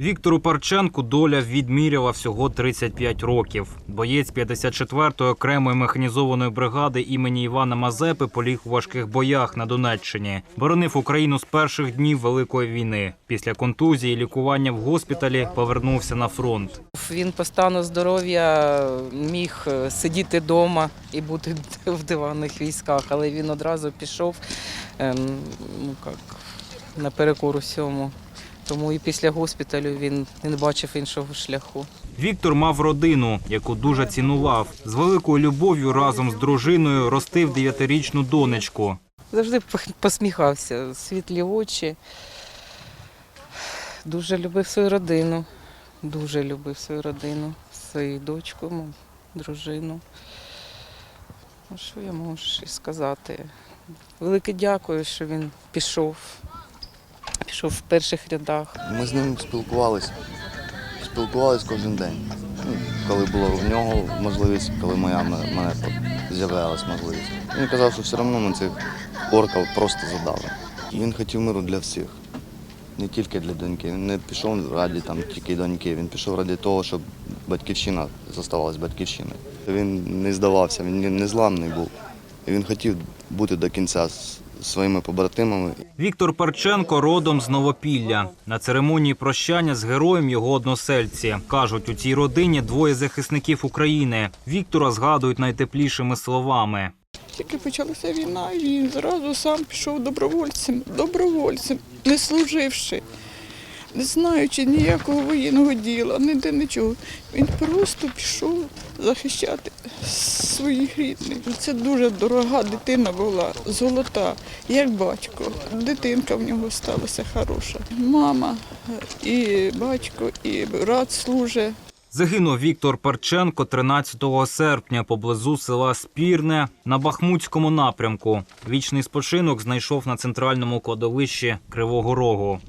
Віктору Парченку доля відміряла всього 35 років. Боєць 54-ї окремої механізованої бригади імені Івана Мазепи поліг у важких боях на Донеччині. Боронив Україну з перших днів Великої війни. Після контузії лікування в госпіталі повернувся на фронт. Він по стану здоров'я міг е, сидіти вдома і бути в диванних військах, але він одразу пішов ем, ну, як, наперекор усьому. Тому і після госпіталю він не бачив іншого шляху. Віктор мав родину, яку дуже цінував. З великою любов'ю разом з дружиною ростив дев'ятирічну донечку. Завжди посміхався, світлі очі. Дуже любив свою родину. Дуже любив свою родину, свою дочку, дружину. Ну, що я можу сказати? Велике дякую, що він пішов. Пішов в перших рядах. Ми з ним спілкувалися. Спілкувалися кожен день. Ну, коли була в нього можливість, коли моя мене з'являлась можливість. Він казав, що все одно ми цих орків просто задали. Він хотів миру для всіх, не тільки для доньки. Він не пішов раді там тільки доньки, він пішов раді того, щоб батьківщина залишилась батьківщиною. Він не здавався, він незламний був. Він хотів бути до кінця своїми побратимами. Віктор Парченко родом з Новопілля. На церемонії прощання з героєм його односельці. Кажуть, у цій родині двоє захисників України. Віктора згадують найтеплішими словами. Тільки почалася війна, і він зразу сам пішов добровольцем, добровольцем, не служивши, не знаючи ніякого воєнного діла, ніде нічого. Він просто пішов захищати своїх рідних. Це дуже дорога дитина була, золота, як батько. Дитинка в нього сталася хороша. Мама і батько, і брат служить. Загинув Віктор Парченко 13 серпня поблизу села Спірне на Бахмутському напрямку. Вічний спочинок знайшов на центральному кладовищі Кривого Рогу.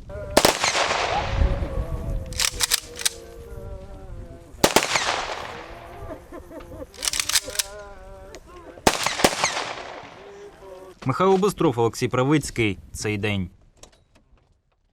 Михайло Бистров, Олексій Правицький. Цей день.